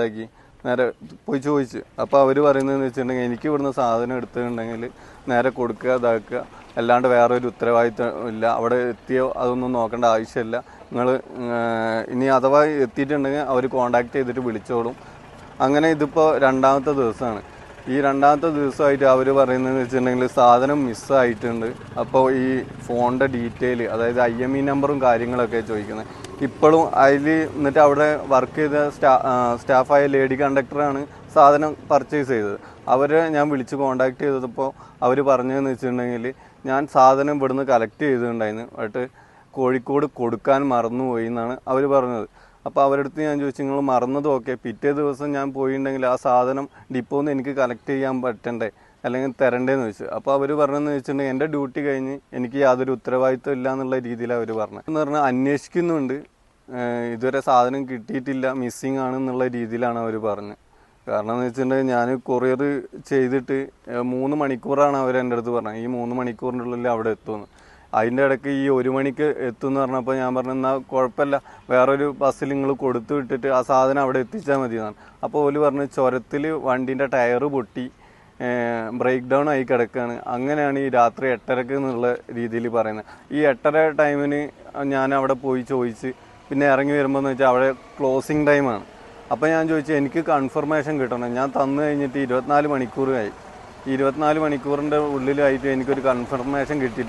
എന്താക്കി നേരെ പോയി ചോദിച്ചു. അപ്പോൾ അവർ പറയുന്നതെന്ന് വെച്ചിട്ടുണ്ടെങ്കിൽ എനിക്ക് ഇവിടുന്ന് സാധനം എടുത്തിട്ടുണ്ടെങ്കിൽ നേരെ കൊടുക്കുക ഇതാക്കുക. അല്ലാണ്ട് വേറെ ഒരു ഉത്തരവാദിത്വം ഇല്ല. അവിടെ എത്തിയോ അതൊന്നും നോക്കേണ്ട ആവശ്യമില്ല. നിങ്ങൾ ഇനി അഥവാ എത്തിയിട്ടുണ്ടെങ്കിൽ അവർ കോണ്ടാക്ട് ചെയ്തിട്ട് വിളിച്ചോളും. അങ്ങനെ ഇതിപ്പോൾ രണ്ടാമത്തെ ദിവസമാണ്. ഈ രണ്ടാമത്തെ ദിവസമായിട്ട് അവർ പറയുന്നതെന്ന് വെച്ചിട്ടുണ്ടെങ്കിൽ സാധനം മിസ്സായിട്ടുണ്ട്. അപ്പോൾ ഈ ഫോണിന്റെ ഡീറ്റെയിൽ അതായത് ഐ എം ഇ നമ്പറും കാര്യങ്ങളൊക്കെ ചോദിക്കുന്നത്. ഇപ്പോഴും അതിൽ എന്നിട്ട് അവിടെ വർക്ക് ചെയ്ത സ്റ്റാ സ്റ്റാഫായ ലേഡി കണ്ടക്ടറാണ് സാധനം പർച്ചേസ് ചെയ്തത്. അവരെ ഞാൻ വിളിച്ച് കോണ്ടാക്ട് ചെയ്തപ്പോൾ അവർ പറഞ്ഞതെന്ന് വെച്ചിട്ടുണ്ടെങ്കിൽ ഞാൻ സാധനം ഇവിടുന്ന് കളക്ട് ചെയ്തിട്ടുണ്ടായിരുന്നു. ബട്ട് കോഴിക്കോട് കൊടുക്കാൻ മറന്നുപോയി എന്നാണ് അവർ പറഞ്ഞത്. അപ്പോൾ അവരുടെ അടുത്ത് ഞാൻ ചോദിച്ചു നിങ്ങൾ മറന്നതും ഓക്കെ പിറ്റേ ദിവസം ഞാൻ പോയിട്ടുണ്ടെങ്കിൽ ആ സാധനം ഡിപ്പോന്ന് എനിക്ക് കളക്ട് ചെയ്യാൻ പറ്റണ്ടേ? അല്ലെങ്കിൽ തരണ്ടേന്ന് ചോദിച്ചു. അപ്പോൾ അവർ പറഞ്ഞതെന്ന് വെച്ചിട്ടുണ്ടെങ്കിൽ എന്റെ ഡ്യൂട്ടി കഴിഞ്ഞ് എനിക്ക് യാതൊരു ഉത്തരവാദിത്വം ഇല്ല എന്നുള്ള രീതിയിലാണ് അവർ പറഞ്ഞത് എന്ന് പറഞ്ഞാൽ അന്വേഷിക്കുന്നുണ്ട്. ഇതുവരെ സാധനം കിട്ടിയിട്ടില്ല മിസ്സിങ് ആണ് എന്നുള്ള രീതിയിലാണ് അവർ പറഞ്ഞത് കാരണം എന്ന് വെച്ചിട്ടുണ്ടെങ്കിൽ ഞാൻ കൊറിയർ ചെയ്തിട്ട് മൂന്ന് മണിക്കൂറാണ് അവർ എന്റെ അടുത്ത് പറഞ്ഞത് ഈ മൂന്ന് മണിക്കൂറിന്റെ ഉള്ളിൽ അവിടെ എത്തുമെന്ന്. അതിന്റെ ഇടയ്ക്ക് ഈ ഒരു മണിക്ക് എത്തും എന്ന് പറഞ്ഞപ്പോൾ ഞാൻ പറഞ്ഞു എന്നാൽ കുഴപ്പമില്ല. വേറൊരു ബസ്സിൽ നിങ്ങൾ കൊടുത്തു വിട്ടിട്ട് ആ സാധനം അവിടെ എത്തിച്ചാൽ മതി എന്നാണ് അപ്പോൾ ഓൽ പറഞ്ഞു ചുരത്തിൽ വണ്ടീന്റെ ടയർ പൊട്ടി ബ്രേക്ക് ഡൗൺ ആയി കിടക്കുകയാണ് അങ്ങനെയാണ് ഈ രാത്രി എട്ടരക്ക് എന്നുള്ള രീതിയിൽ പറയുന്നത്. ഈ എട്ടര ടൈമിന് ഞാൻ അവിടെ പോയി ചോദിച്ച് പിന്നെ ഇറങ്ങി വരുമ്പോൾ എന്ന് വെച്ചാൽ അവിടെ ക്ലോസിങ് ടൈമാണ് അപ്പോൾ ഞാൻ ചോദിച്ചു എനിക്ക് കൺഫർമേഷൻ കിട്ടണം. ഞാൻ തന്നു കഴിഞ്ഞിട്ട് ഇരുപത്തിനാല് മണിക്കൂറായി ഇരുപത്തിനാല് മണിക്കൂറിന്റെ ഉള്ളിലായിട്ട് എനിക്കൊരു കൺഫർമേഷൻ കിട്ടിയിട്ടില്ല.